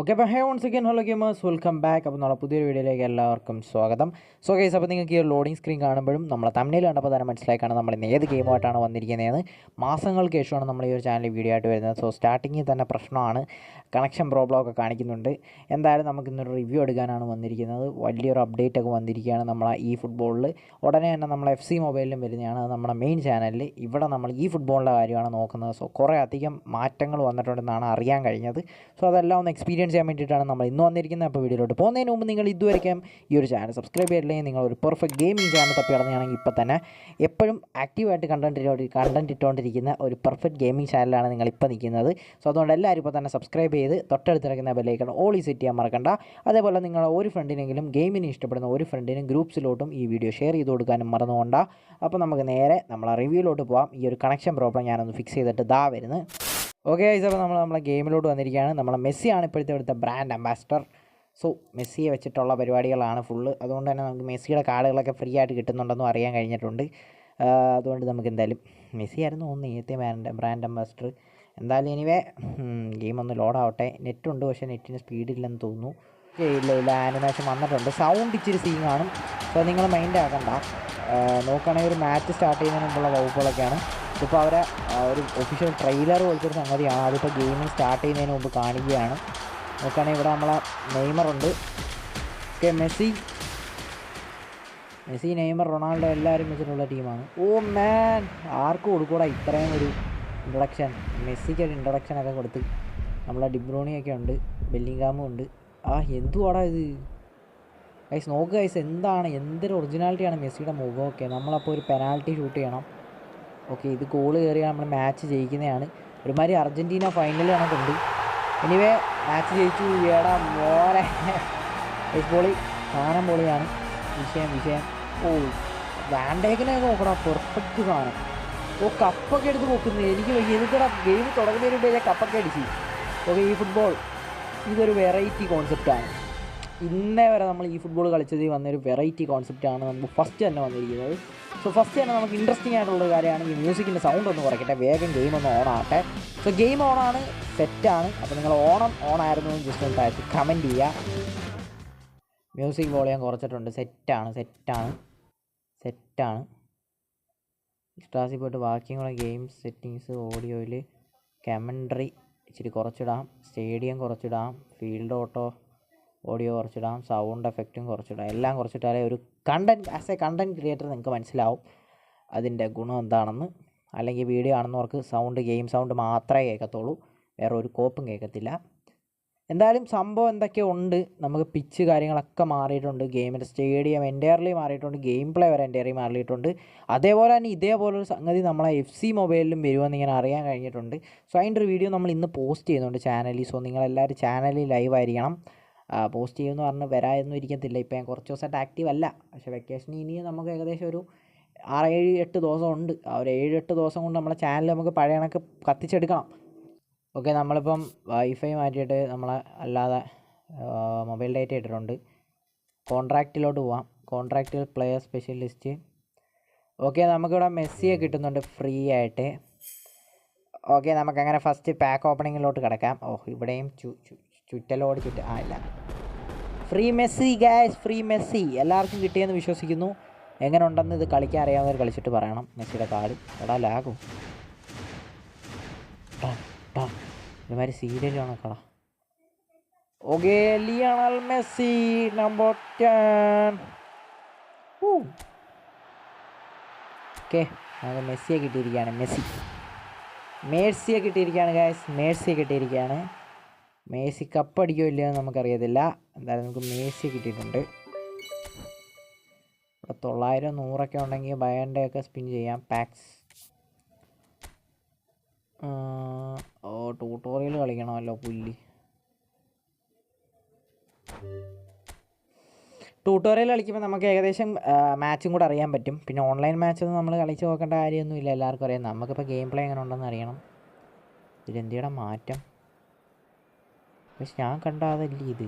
Okay അപ്പോൾ hey once again hello gamers welcome back അപ്പോൾ നമ്മുടെ പുതിയൊരു വീഡിയോയിലേക്ക് എല്ലാവർക്കും സ്വാഗതം. സോ ഗൈസ് അപ്പോൾ നിങ്ങൾക്ക് ഈ ഒരു ലോഡിംഗ് സ്ക്രീൻ കാണുമ്പോഴും നമ്മളെ തമ്മിൽ കണ്ടപ്പോൾ തന്നെ മനസ്സിലാക്കാണ് നമ്മൾ ഇന്ന് ഏത് ഗെയിമായിട്ടാണ് വന്നിരിക്കുന്നതെന്ന്. മാസങ്ങൾക്ക് ശേഷമാണ് നമ്മൾ ഈ ഒരു ചാനൽ വീഡിയോ ആയിട്ട് വരുന്നത്. സോ സ്റ്റാർട്ടിങ്ങിൽ തന്നെ പ്രശ്നമാണ്. കണക്ഷൻ പ്രോബ്ലം ഒക്കെ കാണിക്കുന്നുണ്ട്. എന്തായാലും നമുക്ക് ഇന്നൊരു റിവ്യൂ എടുക്കാനാണ് വന്നിരിക്കുന്നത്. വലിയൊരു അപ്ഡേറ്റ് ഒക്കെ വന്നിരിക്കുകയാണ് നമ്മളെ ഈ ഫുട്ബോളിൽ ഉടനെ തന്നെ നമ്മൾ എഫ് സി മൊബൈലിലും വരുന്നതാണ്. അത് നമ്മുടെ മെയിൻ ചാനലിൽ ഇവിടെ നമ്മൾ ഈ ഫുട്ബോളിന്റെ കാര്യമാണ് നോക്കുന്നത്. സോ കുറേ അധികം മാറ്റങ്ങൾ വന്നിട്ടുണ്ടെന്നാണ് അറിയാൻ കഴിഞ്ഞത്. സോ അതെല്ലാം ഒന്ന് എക്സ്പീരിയൻസ് ചെയ്യാൻ വേണ്ടിയിട്ടാണ് നമ്മൾ ഇന്ന് വന്നിരിക്കുന്നത്. അപ്പോൾ വീഡിയോയിലോട്ട് പോകുന്നതിന് മുമ്പ് നിങ്ങൾ ഇതുവരെയ്ക്കും ഈ ഒരു ചാനൽ സബ്സ്ക്രൈബ് ചെയ്തില്ലെങ്കിൽ നിങ്ങൾ ഒരു പെർഫെക്റ്റ് ഗെയിമിംഗ് ചാനൽ തപ്പി നടന്നുകയാണെങ്കിൽ ഇപ്പോൾ തന്നെ എപ്പോഴും ആക്റ്റീവായിട്ട് കണ്ടന്റ് കണ്ടന്റ് ഇട്ടുകൊണ്ടിരിക്കുന്ന ഒരു പെർഫെക്റ്റ് ഗെയിമിംഗ് ചാനലാണ് നിങ്ങൾ ഇപ്പോൾ നിൽക്കുന്നത്. സോ അതുകൊണ്ട് എല്ലാവരും ഇപ്പോൾ തന്നെ സബ്സ്ക്രൈബ് ചെയ്ത് തൊട്ടടുത്ത് കിടക്കുന്ന ബെല്ലൈക്കൺ ഈ സെറ്റ് ചെയ്യാൻ മറക്കണ്ട. അതേപോലെ നിങ്ങൾ ഒരു ഫ്രണ്ടിനെങ്കിലും ഗെയിമിനെ ഇഷ്ടപ്പെടുന്ന ഒരു ഫ്രണ്ടിനും ഗ്രൂപ്പ്സിലോട്ടും ഈ വീഡിയോ ഷെയർ ചെയ്ത് കൊടുക്കാനും മറന്നുകൊണ്ട. അപ്പോൾ നമുക്ക് നേരെ നമ്മളെ റിവ്യൂലോട്ട് പോകാം ഈ ഒരു കണക്ഷൻ പ്രോബ്ലം ഞാനൊന്ന് ഫിക്സ് ചെയ്തിട്ട് ദാ വരുന്നത് ഓക്കെ ഗൈസ് അപ്പോൾ നമ്മൾ നമ്മളെ ഗെയിമിലോട്ട് വന്നിരിക്കുകയാണ്. നമ്മളെ മെസ്സിയാണ് ഇപ്പോഴത്തെ ഇവിടുത്തെ ബ്രാൻഡ് അംബാസിഡർ സോ മെസ്സിയെ വെച്ചിട്ടുള്ള പരിപാടികളാണ് ഫുള്ള് അതുകൊണ്ട് തന്നെ നമുക്ക് മെസ്സിയുടെ കാർഡുകളൊക്കെ ഫ്രീ ആയിട്ട് കിട്ടുന്നുണ്ടെന്നും അറിയാൻ കഴിഞ്ഞിട്ടുണ്ട്. അതുകൊണ്ട് നമുക്ക് എന്തായാലും മെസ്സി ആയിരുന്നു ഒന്ന് നേരത്തെ ബ്രാൻഡ് ബ്രാൻഡ് അംബാസിഡർ എന്തായാലും എനിവേ ഗെയിം ഒന്ന് ലോഡാവട്ടെ നെറ്റുണ്ട് പക്ഷേ നെറ്റിന് സ്പീഡില്ലെന്ന് തോന്നുന്നു. ഇല്ല ഇല്ല ആനിമേഷൻ വന്നിട്ടുണ്ട്. സൗണ്ട് ഇച്ചിരി സീൻ കാണും. അപ്പോൾ നിങ്ങൾ മൈൻഡ് ആക്കണ്ട. നോക്കുകയാണെങ്കിൽ ഒരു മാച്ച് സ്റ്റാർട്ട് ചെയ്യുന്നതിന് മുമ്പുള്ള വകുപ്പുകളൊക്കെയാണ്. ഇപ്പോൾ അവരെ ഒരു ഒഫീഷ്യൽ ട്രെയിലർ പോലത്തെ ഒരു സംഗതിയാണ്. അതിപ്പോൾ ഗെയിമിംഗ് സ്റ്റാർട്ട് ചെയ്യുന്നതിന് മുമ്പ് കാണിക്കുകയാണ്. നോക്കുകയാണെങ്കിൽ ഇവിടെ നമ്മളെ നെയ്മറുണ്ട് okay Messi. Messi Neymar Ronaldo എല്ലാവരും വെച്ചിട്ടുള്ള ടീമാണ്. ഓ മാൻ ആർക്ക് കൊടുക്കൂടാ ഇത്രയും ഒരു ഇൻട്രഡക്ഷൻ മെസ്സിക്ക് ഒരു ഇൻട്രഡക്ഷൻ ഒക്കെ കൊടുത്ത്. നമ്മളെ ഡിബ്രോണിയൊക്കെ ഉണ്ട്. ബെല്ലിങ്കാമും ഉണ്ട്. ആ എന്തുവാടാ ഇത്? ഗൈസ് നോക്ക് ഗൈസ് എന്താണ്? എന്തൊരു ഒറിജിനാലിറ്റിയാണ് മെസ്സിയുടെ മുഖമൊക്കെ നമ്മളപ്പോൾ ഒരു പെനാൽറ്റി ഷൂട്ട് ചെയ്യണം. ഓക്കെ ഇത് ഗോൾ കയറിയാൽ നമ്മൾ മാച്ച് ജയിക്കുന്നതാണ്. ഒരുമാതിരി അർജന്റീന ഫൈനൽ കണക്കുണ്ട് എനിവേ മാച്ച് ജയിച്ചു. ഏടാ മോനെ. ഗൈസ് ബോളി സാധനം പൊളിയാണ്. വിഷയം വിഷയം. ഓ വാൻഡേക്കിനെ നോക്കണം പെർഫെക്റ്റ് സാധനം. ഓ കപ്പൊക്കെ എടുത്ത് നോക്കുന്നത് എനിക്ക്. എനിക്കടാ ഗെയിം തുടങ്ങുന്നതിന് മുമ്പേ കപ്പൊക്കെ അടിച്ച്. ഓക്കെ ഈ ഫുട്ബോൾ ഇതൊരു വെറൈറ്റി കോൺസെപ്റ്റാണ് ഇന്നേ വരെ നമ്മൾ ഈ ഫുട്ബോൾ കളിച്ചതിൽ വന്നൊരു വെറൈറ്റി കോൺസെപ്റ്റാണ് നമുക്ക് ഫസ്റ്റ് തന്നെ വന്നിരിക്കുന്നത്. സോ ഫസ്റ്റ് തന്നെ നമുക്ക് ഇൻട്രസ്റ്റിംഗ് ആയിട്ടുള്ള കാര്യമാണ് ഈ മ്യൂസിക്കിന്റെ സൗണ്ട് ഒന്ന് കുറയ്ക്കട്ടെ. വേഗം ഗെയിം ഒന്ന് ഓൺ ആകട്ടെ. സോ ഗെയിം ഓണാണ് സെറ്റാണ് അപ്പോൾ നിങ്ങൾ ഓണം ഓൺ ആയിരുന്നു ജസ്റ്റ് ഒന്ന് താഴ്ത്തി കമന്റ് ചെയ്യുക മ്യൂസിക് വോളിയം കുറച്ചിട്ടുണ്ട്. സെറ്റാണ് സെറ്റാണ് സെറ്റാണ് എക്സ്ട്രാസിൽ പോയിട്ട് ബാക്കിയുള്ള ഗെയിം സെറ്റിങ്സ് ഓഡിയോയിൽ കമൻട്രി ഇച്ചിരി കുറച്ചിടാം. സ്റ്റേഡിയം കുറച്ചിടാം. ഫീൽഡ് ഓട്ടോ ഓഡിയോ കുറച്ചിടാം. സൗണ്ട് എഫക്റ്റും കുറച്ചിടാം. എല്ലാം കുറച്ചിട്ടാലേ ഒരു content as a content creator നിങ്ങൾക്ക് മനസ്സിലാവും അതിന്റെ ഗുണം എന്താണെന്ന്. അല്ലെങ്കിൽ വീഡിയോ കാണുന്നവർക്ക് സൗണ്ട് ഗെയിം സൗണ്ട് മാത്രമേ കേൾക്കത്തുള്ളൂ. വേറെ ഒരു കോപ്പും കേൾക്കത്തില്ല. എന്തായാലും സംഭവം എന്തൊക്കെ ഉണ്ട്. നമുക്ക് പിച്ച് കാര്യങ്ങളൊക്കെ മാറിയിട്ടുണ്ട്. ഗെയിമിന്റെ സ്റ്റേഡിയം എന്റയർലി മാറിയിട്ടുണ്ട്. ഗെയിം പ്ലേ വരെ എന്റയർലി മാറിയിട്ടുണ്ട്. അതേപോലെ തന്നെ ഇതേപോലൊരു സംഗതി നമ്മളെ എഫ് സി മൊബൈലിലും വരുമെന്ന് ഇങ്ങനെ അറിയാൻ കഴിഞ്ഞിട്ടുണ്ട്. സോ അതിന്റെ ഒരു വീഡിയോ നമ്മൾ ഇന്ന് പോസ്റ്റ് ചെയ്യുന്നുണ്ട് ചാനലിൽ സോ നിങ്ങളെല്ലാവരും ചാനലിൽ ലൈവ് ആയിരിക്കണം. പോസ്റ്റ് ചെയ്യുമെന്ന് പറഞ്ഞ് വരാമെന്നും ഇരിക്കത്തില്ല. ഇപ്പം ഞാൻ കുറച്ച് ദിവസമായിട്ട് ആക്റ്റീവ് അല്ല. പക്ഷേ വെക്കേഷൻ ഇനിയും നമുക്ക് ഏകദേശം ഒരു ആറ് ഏഴ് എട്ട് ദിവസം ഉണ്ട്. ആ ഒരു ഏഴ് എട്ട് ദിവസം കൊണ്ട് നമ്മളെ ചാനൽ നമുക്ക് പഴയ കണക്ക് കത്തിച്ചെടുക്കണം. ഓക്കെ നമ്മളിപ്പം വൈഫൈ മാറ്റിയിട്ട് നമ്മൾ അല്ലാതെ മൊബൈൽ ഡേറ്റ ഇട്ടിട്ടുണ്ട്. കോൺട്രാക്റ്റിലോട്ട് പോവാം. കോൺട്രാക്റ്റിൽ പ്ലെയർ സ്പെഷ്യലിസ്റ്റ് ഓക്കെ നമുക്കിവിടെ മെസ്സിയെ കിട്ടുന്നുണ്ട് ഫ്രീ ആയിട്ട്. ഓക്കെ നമുക്ക് അങ്ങനെ ഫസ്റ്റ് പാക്ക് ഓപ്പണിങ്ങിലോട്ട് കിടക്കാം. ഓ ഇവിടെയും ചുറ്റലോട് ചുറ്റ ആ ഇല്ല. ഫ്രീ മെസ്സി ഗാസ് ഫ്രീ മെസ്സി. എല്ലാവർക്കും കിട്ടിയെന്ന് വിശ്വസിക്കുന്നു. എങ്ങനെ ഉണ്ടെന്ന് ഇത് കളിക്കാൻ അറിയാവുന്നവർ കളിച്ചിട്ട് പറയണം മെസ്സിയുടെ കാർഡ്. എടാ ലാഗും. ഒരുമാതിരി serial കണക്കടാ okay Lionel Messi number ten okay നമുക്ക് മെസ്സിയെ കിട്ടിയിരിക്കുകയാണ് മെസ്സി. മേഴ്സിയെ കിട്ടിയിരിക്കുകയാണ് ഗായ്സ് മേഴ്സിയെ കിട്ടിയിരിക്കുകയാണ്. മേഴ്സി കപ്പ് അടിക്കോ ഇല്ലയോ എന്ന് നമുക്കറിയത്തില്ല. എന്തായാലും നമുക്ക് മേഴ്സി കിട്ടിയിട്ടുണ്ട്. ഇവിടെ തൊള്ളായിരം നൂറൊക്കെ ഉണ്ടെങ്കിൽ ബയന്റെ സ്പിൻ ചെയ്യാം. പാക്സ് ഓ ട്യൂട്ടോറിയൽ കളിക്കണമല്ലോ പുല്ലി. ട്യൂട്ടോറിയൽ കളിക്കുമ്പോൾ നമുക്ക് ഏകദേശം മാച്ചും കൂടെ അറിയാൻ പറ്റും. പിന്നെ ഓൺലൈൻ മാച്ചൊന്നും നമ്മൾ കളിച്ച് നോക്കേണ്ട കാര്യമൊന്നുമില്ല എല്ലാവർക്കും അറിയാം. നമുക്കിപ്പോൾ ഗെയിം പ്ലേ എങ്ങനെ ഉണ്ടെന്ന് അറിയണം. ഇതിലെന്തിയുടെ മാറ്റം. പക്ഷെ ഞാൻ കണ്ട അതല്ലേ ഇത്.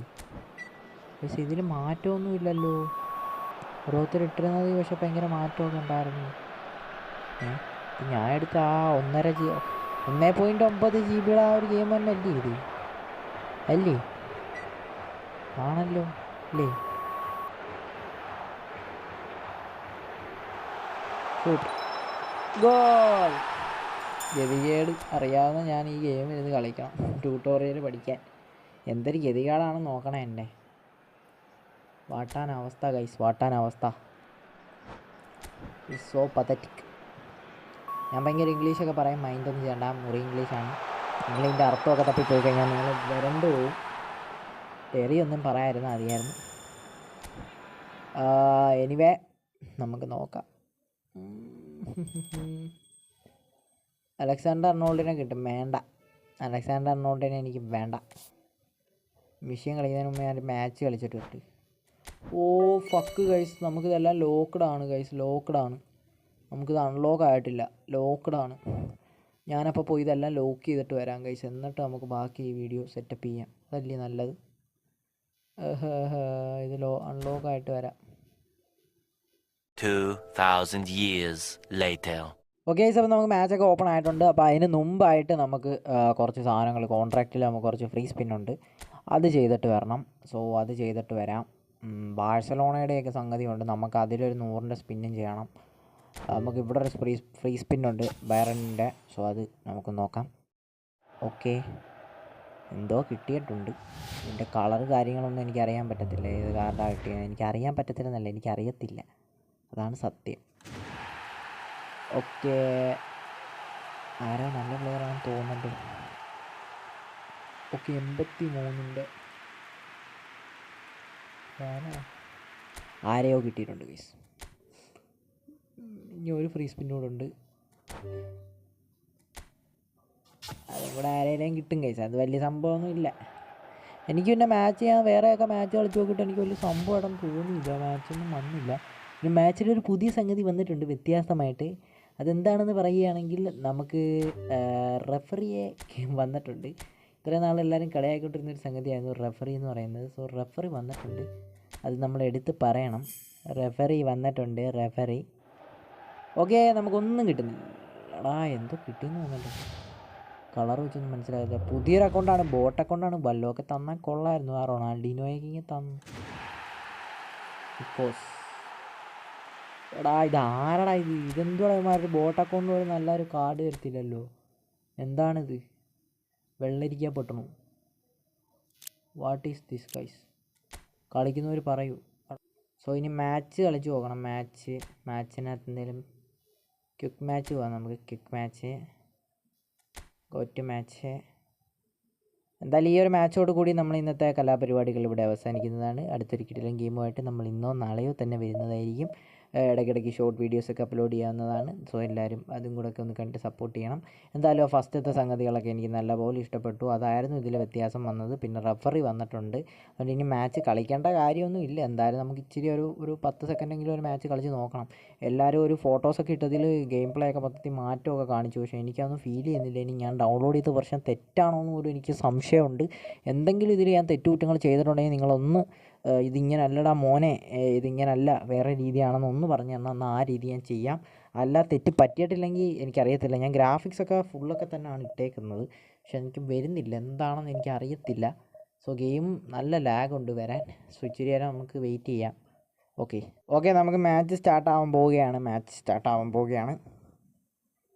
പക്ഷെ ഇതിൽ മാറ്റമൊന്നുമില്ലല്ലോ ഓരോരുത്തർ ഇട്ടിരുന്നത് പക്ഷെ ഭയങ്കര മാറ്റമൊക്കെ ഉണ്ടായിരുന്നു. ഞാൻ എടുത്ത ആ ഒന്നര ജി ഒന്നേ പോയിന്റ് ഒമ്പത് ജി ബിയുടെ ആ ഒരു ഗെയിം തന്നെ അല്ലേ ഇത്? അല്ലേ? ആണല്ലോ അല്ലേ? ഗോൾ ഗതികേട് അറിയാവുന്ന ഞാൻ ഈ ഗെയിം ഇരുന്ന് കളിക്കണം. ട്യൂട്ടോറിയൽ പഠിക്കാൻ. എന്തൊരു ഗതികേടാണ് നോക്കണേ എന്റെ വാട്ടാൻ അവസ്ഥ ഗൈസ് വാട്ടാൻ അവസ്ഥ ഇസ് സോ പതറ്റിക് ഞാൻ ഭയങ്കര ഇംഗ്ലീഷൊക്കെ പറയും മൈൻഡൊന്നും ചെയ്യണ്ട മുറി ഇംഗ്ലീഷാണ്. നിങ്ങളിതിന്റെ അർത്ഥമൊക്കെ തപ്പിപ്പോയി കഴിഞ്ഞാൽ നിങ്ങൾ വരണ്ടു പോവും. തെറിയൊന്നും പറയാമായിരുന്നു അറിയായിരുന്നു എനിവേ നമുക്ക് നോക്കാം. അലക്സാണ്ടർ അർണോൾഡിനെ കിട്ടും. വേണ്ട. അലക്സാണ്ടർ അർണോൾഡിനെ എനിക്ക് വേണ്ട. മിഷ്യൻ കളിക്കുന്നതിന് മുമ്പ് ഞാൻ മാച്ച് കളിച്ചിട്ട് കിട്ടി ഓ ഫക്ക് ഗൈസ് നമുക്കിതെല്ലാം ലോക്ക്ഡ് ആണ് ഗൈസ് ലോക്ക്ഡ് ആണ്. നമുക്കിത് അൺലോക്ക് ആയിട്ടില്ല. ലോക്ക്ഡ് ആണ്. ഞാനപ്പോൾ പോയി ഇതെല്ലാം ലോക്ക് ചെയ്തിട്ട് വരാം കൈസ് എന്നിട്ട് നമുക്ക് ബാക്കി ഈ വീഡിയോ സെറ്റപ്പ് ചെയ്യാം. അതല്ലേ നല്ലത്? ഇത് ലോ അൺലോക്ക് ആയിട്ട് വരാം. 2,000 years later. ഓക്കെ അപ്പോൾ നമുക്ക് മാച്ചൊക്കെ ഓപ്പൺ ആയിട്ടുണ്ട്. അപ്പോൾ അതിന് മുമ്പായിട്ട് നമുക്ക് കുറച്ച് സാധനങ്ങൾ കോൺട്രാക്റ്റിൽ നമുക്ക് കുറച്ച് ഫ്രീ സ്പിൻ ഉണ്ട്. അത് ചെയ്തിട്ട് വരണം. സോ അത് ചെയ്തിട്ട് വരാം. ബാഴ്സലോണയുടെയൊക്കെ സംഗതിയുണ്ട്. നമുക്ക് അതിലൊരു നൂറിന്റെ സ്പിന്നും ചെയ്യണം. നമുക്ക് ഇവിടെ ഒരു ഫ്രീ ഫ്രീ സ്പിന്നുണ്ട് ബയറണിന്റെ സോ അത് നമുക്ക് നോക്കാം. ഓക്കെ എന്തോ കിട്ടിയിട്ടുണ്ട്. ഇതിന്റെ കളർ കാര്യങ്ങളൊന്നും എനിക്ക് അറിയാൻ പറ്റത്തില്ല. ഏത് കാർഡാണ് കിട്ടിയത്? എനിക്ക് അറിയാൻ പറ്റത്തില്ലെന്നല്ല എനിക്ക് അറിയത്തില്ല. അതാണ് സത്യം. ഓക്കെ ആരോ നല്ല പ്ലെയറാണെന്ന് തോന്നുന്നുണ്ട്. ഓക്കെ എൺപത്തി മൂന്നിന്റെ ആരെയോ കിട്ടിയിട്ടുണ്ട് ഗൈസ് ഇനി ഒരു ഫ്രീ സ്പിൻ കൂടെ ഉണ്ട്. അതും കൂടെ ആരെയും കിട്ടും കേസ് അത് വലിയ സംഭവമൊന്നും ഇല്ല. എനിക്ക് പിന്നെ മാച്ച് ചെയ്യാൻ വേറെയൊക്കെ മാച്ച് കളിച്ച് നോക്കിയിട്ട് എനിക്ക് വലിയ സംഭവമായിട്ടൊന്നും തോന്നിയില്ല. മാച്ചൊന്നും വന്നില്ല. പിന്നെ മാച്ചിൽ ഒരു പുതിയ സംഗതി വന്നിട്ടുണ്ട് വ്യത്യാസമായിട്ട്. അതെന്താണെന്ന് പറയുകയാണെങ്കിൽ നമുക്ക് റെഫറിയെ വന്നിട്ടുണ്ട്. ഇത്രയും നാൾ എല്ലാവരും കളിയാക്കിക്കൊണ്ടിരുന്ന ഒരു സംഗതിയായിരുന്നു റെഫറി എന്ന് പറയുന്നത്. സോ റെഫറി വന്നിട്ടുണ്ട്. അത് നമ്മൾ എടുത്ത് പറയണം. റെഫറി വന്നിട്ടുണ്ട് റെഫറി ഓക്കെ നമുക്കൊന്നും കിട്ടുന്നില്ല. എടാ എന്തോ കിട്ടിയെന്ന് തോന്നുന്നുണ്ട്. കളർ വെച്ചൊന്നും മനസ്സിലായില്ല. പുതിയൊരു അക്കൗണ്ടാണ് ബോട്ട് അക്കൗണ്ടാണ് വല്ലതൊക്കെ തന്നാൽ കൊള്ളായിരുന്നു. ആ റൊണാൾഡീനോയ്ക്ക് തന്നു. ഇപ്പോസ് എടാ ഇത് ആരടാ ഇത്? ഇതെന്തോടാ ഇമാരുടെ ബോട്ട് അക്കൗണ്ട് പോലെ നല്ലൊരു കാർഡ് വരുത്തില്ലല്ലോ എന്താണിത്? വെള്ളരിക്കാൻ പൊട്ടണു. വാട്ട് ഈസ് ദിസ് ഗൈസ് കളിക്കുന്നവർ പറയൂ. സോ ഇനി മാച്ച് കളിച്ച് നോക്കണം. മാച്ച് മാച്ചിനകത്ത് എന്തെങ്കിലും ക്വിക്ക് മാച്ച് പോകാം നമുക്ക് ക്വിക്ക് മാച്ച്. ഒറ്റ മാച്ച്. എന്തായാലും ഈ ഒരു മാച്ചോട് കൂടി നമ്മൾ ഇന്നത്തെ കലാപരിപാടികൾ ഇവിടെ അവസാനിക്കുന്നതാണ്. അടുത്തൊരു കിടിലൻ ഗെയിമുമായിട്ട് നമ്മൾ ഇന്നോ നാളെയോ തന്നെ വരുന്നതായിരിക്കും. ഇടയ്ക്കിടയ്ക്ക് ഷോർട്ട് വീഡിയോസൊക്കെ അപ്ലോഡ് ചെയ്യാവുന്നതാണ്. സോ എല്ലാവരും അതും കൂടെ ഒക്കെ ഒന്ന് കണ്ട് സപ്പോർട്ട് ചെയ്യണം. എന്തായാലും ഫസ്റ്റത്തെ സംഗതികളൊക്കെ എനിക്ക് നല്ലപോലെ ഇഷ്ടപ്പെട്ടു. അതായിരുന്നു ഇതിലെ വ്യത്യാസം വന്നത്. പിന്നെ റഫറി വന്നിട്ടുണ്ട്. അതുകൊണ്ട് ഇനി മാച്ച് കളിക്കേണ്ട കാര്യമൊന്നും ഇല്ല. എന്തായാലും നമുക്ക് ഇച്ചിരി ഒരു ഒരു പത്ത് സെക്കൻഡെങ്കിലും ഒരു മാച്ച് കളിച്ച് നോക്കണം. എല്ലാവരും ഒരു ഫോട്ടോസൊക്കെ ഇട്ടതിൽ ഗെയിം പ്ലേ ഒക്കെ മൊത്തത്തിൽ മാറ്റമൊക്കെ കാണിച്ചു. പക്ഷേ എനിക്കതൊന്നും ഫീൽ ചെയ്യുന്നില്ല. ഇനി ഞാൻ ഡൗൺലോഡ് ചെയ്ത വർഷം തെറ്റാണോ എന്ന് പോലും എനിക്ക് സംശയമുണ്ട്. എന്തെങ്കിലും ഇതിൽ ഞാൻ തെറ്റുകുറ്റങ്ങൾ ചെയ്തിട്ടുണ്ടെങ്കിൽ നിങ്ങളൊന്ന് ഏഹ് ഇതിങ്ങനെ അല്ലടാ മോനെ ഇതിങ്ങനല്ല. വേറെ രീതിയാണെന്ന് ഒന്ന് പറഞ്ഞു തന്നാൽ എന്നാൽ ആ രീതി ഞാൻ ചെയ്യാം. അല്ല തെറ്റ് പറ്റിയിട്ടില്ലെങ്കിൽ എനിക്കറിയത്തില്ല. ഞാൻ ഗ്രാഫിക്സ് ഒക്കെ ഫുള്ളൊക്കെ തന്നെയാണ് ഇട്ടേക്കുന്നത്. പക്ഷെ എനിക്ക് വരുന്നില്ല. എന്താണെന്ന് എനിക്കറിയത്തില്ല. സോ ഗെയിം നല്ല ലാഗ് ഉണ്ട് വരാൻ. സോ ഇച്ചിരി നേരം നമുക്ക് വെയിറ്റ് ചെയ്യാം. ഓക്കെ ഓക്കെ നമുക്ക് മാച്ച് സ്റ്റാർട്ട് ആവാൻ പോവുകയാണ്. മാച്ച് സ്റ്റാർട്ട് ആവാൻ പോവുകയാണ്.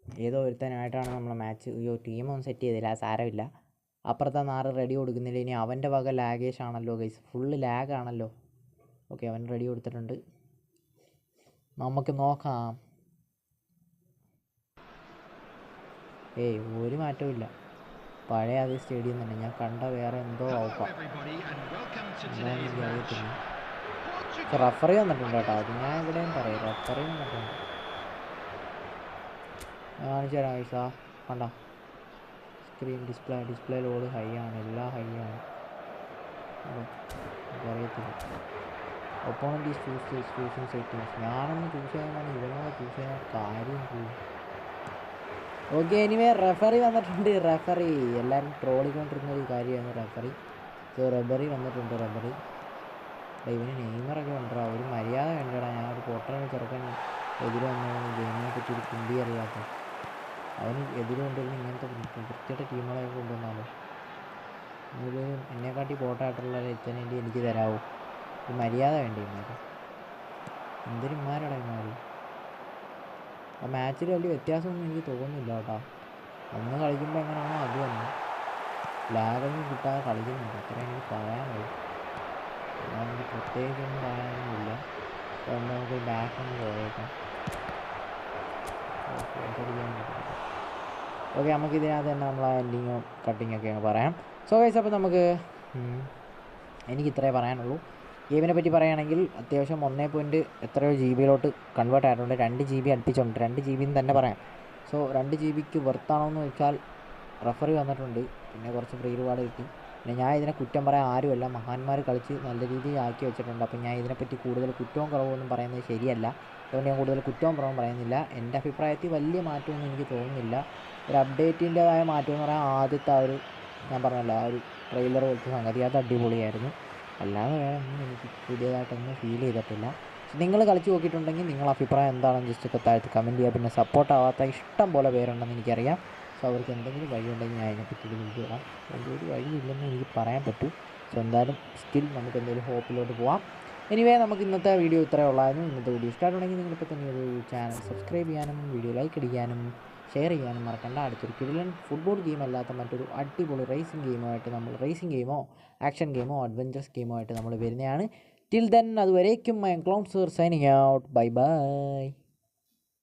ഏതോ ഒരുത്തനായിട്ടാണ് നമ്മൾ മാച്ച് അയ്യോ ടീമൊന്നും സെറ്റ് ചെയ്തില്ല. സാരമില്ല. അപ്പുറത്തെ നാറ് റെഡി കൊടുക്കുന്നില്ല. ഇനി അവന്റെ വക ലാഗേഷ് ആണല്ലോ ഗൈസ് ഫുള്ള് ലാഗ് ആണല്ലോ. ഓക്കെ അവൻ റെഡി കൊടുത്തിട്ടുണ്ട്. നമുക്ക് നോക്കാം. ഏയ് ഒരു മാറ്റവും ഇല്ല. പഴയ അതേ സ്റ്റേഡിയം തന്നെ. ഞാൻ കണ്ട വേറെ എന്തോ അറിയത്തില്ല റഫറി വന്നിട്ടുണ്ട് കേട്ടോ. അത് ഞാൻ ഇവിടെയും പറയും? റഫറി വന്നിട്ടുണ്ട്. കാണിച്ചു തരാം ഐസാ കണ്ടോ? Screen display display load high ആണ് എല്ലാം ഹൈ ആണ്. അറിയത്തില്ല opponent is choose choosing settings ഞാനൊന്ന് ചൂസ് ചെയ്യാനാണ് ഇവനോട് ചൂസ് ചെയ്യാൻ കാര്യം ചെയ്യും. ഓക്കെ എനിവേ റെഫറി വന്നിട്ടുണ്ട് റെഫറി എല്ലാവരും ട്രോളിക്കൊണ്ടിരുന്ന ഒരു കാര്യമാണ് റെഫറി സോ റബ്ബറി വന്നിട്ടുണ്ട് റബ്ബറി ഇവന് നെയ്മറൊക്കെ ഉണ്ടോ ഒരു മര്യാദ കണ്ടടാ ഞാൻ ഒരു പൊട്ടനെ ചെറുക്കൻ എതിരെ വന്നവന് ഗെയിമിനെ പറ്റി ഒരു കുണ്ടി അറിയാത്ത. അവന് എതിര് കൊണ്ടുവരുന്ന ഇങ്ങനത്തെ വൃത്തിയുടെ ടീമുകളെയൊക്കെ കൊണ്ടുവന്നാലോ? ഒരു എന്നെക്കാട്ടി പോട്ടായിട്ടുള്ള ഒരുത്തന് എനിക്ക് തരാവോ? ഒരു മര്യാദ വേണ്ടി ഇമാര് എന്തൊരു ഇമാരാടാ ഇമാര് ആ മാച്ചിൽ വലിയ വ്യത്യാസമൊന്നും എനിക്ക് തോന്നുന്നില്ല കേട്ടോ. അന്ന് കളിക്കുമ്പോൾ എങ്ങനെയാണോ അത് തന്നെ. ലാഗൊന്നും കിട്ടാതെ കളിക്കുന്നുണ്ട്. അത്രയും എനിക്ക് പറയാനുള്ളൂ. അല്ലാതെ പ്രത്യേകിച്ചൊന്നും പറയാനൊന്നുമില്ല. അതുകൊണ്ട് നമുക്ക് ബാക്കൊന്ന് പോയേക്കാം. ഓക്കെ നമുക്ക് ഇതിനകത്ത് തന്നെ നമ്മൾ എൻഡിങ്ങും കട്ടിങ്ങും ഒക്കെ അങ്ങ് പറയാം. സോ ഗൈസ് അപ്പോൾ നമുക്ക് എനിക്ക് ഇത്രേ പറയാനുള്ളൂ. ഗെയിമിനെ പറ്റി പറയുകയാണെങ്കിൽ അത്യാവശ്യം ഒന്നേ പോയിന്റ് എത്രയോ ജി ബിയിലോട്ട് കൺവേർട്ട് ആയിട്ടുണ്ട്. രണ്ട് ജി ബി അടുപ്പിച്ചുണ്ട് രണ്ട് ജി ബിന്ന് തന്നെ പറയാം. സോ രണ്ട് ജി ബിക്ക് വെർത്താണോ എന്ന് വെച്ചാൽ റഫറി വന്നിട്ടുണ്ട്. പിന്നെ കുറച്ച് ഫ്രീ റിവാർഡ് കിട്ടി. പിന്നെ ഞാൻ ഇതിനെ കുറ്റം പറയാൻ ആരുമല്ല. മഹാന്മാർ കളിച്ച് നല്ല രീതിയിൽ ആക്കി വെച്ചിട്ടുണ്ട്. അപ്പോൾ ഞാൻ ഇതിനെപ്പറ്റി കൂടുതൽ കുറ്റവും കുറവൊന്നും പറയുന്നത് ശരിയല്ല. അതുകൊണ്ട് ഞാൻ കൂടുതൽ കുറ്റവും കുറവും പറയുന്നില്ല. എന്റെ അഭിപ്രായത്തിൽ വലിയ മാറ്റമൊന്നും എനിക്ക് തോന്നുന്നില്ല. ഒരു അപ്ഡേറ്റിന്റെതായ മാറ്റം എന്ന് പറയാൻ ആദ്യത്തെ ആ ഒരു ഞാൻ പറഞ്ഞല്ലോ ആ ഒരു ട്രെയിലർ പോലത്തെ സംഗതി അത് അടിപൊളിയായിരുന്നു. അല്ലാതെ വേറെ ഒന്നും എനിക്ക് പുതിയതായിട്ടൊന്നും ഫീൽ ചെയ്തിട്ടില്ല. നിങ്ങൾ കളിച്ച് നോക്കിയിട്ടുണ്ടെങ്കിൽ നിങ്ങളുടെ അഭിപ്രായം എന്താണെന്ന് ജസ്റ്റ് ഒക്കെ താഴത്ത് കമന്റ് ചെയ്യുക. പിന്നെ സപ്പോർട്ട് ആവാത്ത ഇഷ്ടം പോലെ പേരുണ്ടെന്ന് എനിക്കറിയാം. സോ അവർക്ക് എന്തെങ്കിലും വഴിയുണ്ടെങ്കിൽ ഞാൻ അതിനെപ്പറ്റി നിങ്ങൾക്ക് തരാം ഒരു വഴിയില്ലെന്ന് എനിക്ക് പറയാൻ പറ്റൂ. സോ എന്തായാലും സ്റ്റിൽ നമുക്ക് എന്തെങ്കിലും ഹോപ്പിലോട്ട് പോവാം. എനിവേ നമുക്ക് ഇന്നത്തെ വീഡിയോ ഇത്രയേ ഉള്ളായിരുന്നു. ഇന്നത്തെ വീഡിയോ ഇഷ്ടമായിട്ടുണ്ടെങ്കിൽ നിങ്ങളിപ്പോൾ തന്നെ ഒരു ചാനൽ സബ്സ്ക്രൈബ് ചെയ്യാനും വീഡിയോ ലൈക്ക് അടിക്കാനും ഷെയർ ചെയ്യാനും മറക്കണ്ട. അടുത്തൊരു കിടിലൻ ഫുട്ബോൾ ഗെയിം അല്ലാത്ത മറ്റൊരു അടിപൊളി റേസിംഗ് ഗെയിമായിട്ട് നമ്മൾ റേസിംഗ് ഗെയിമോ ആക്ഷൻ ഗെയിമോ അഡ്വഞ്ചറസ് ഗെയിമോ ആയിട്ട് നമ്മൾ വരുന്നതാണ്. ടിൽ ദെൻ അതുവരേക്കും I'm clown sir signing out bye bye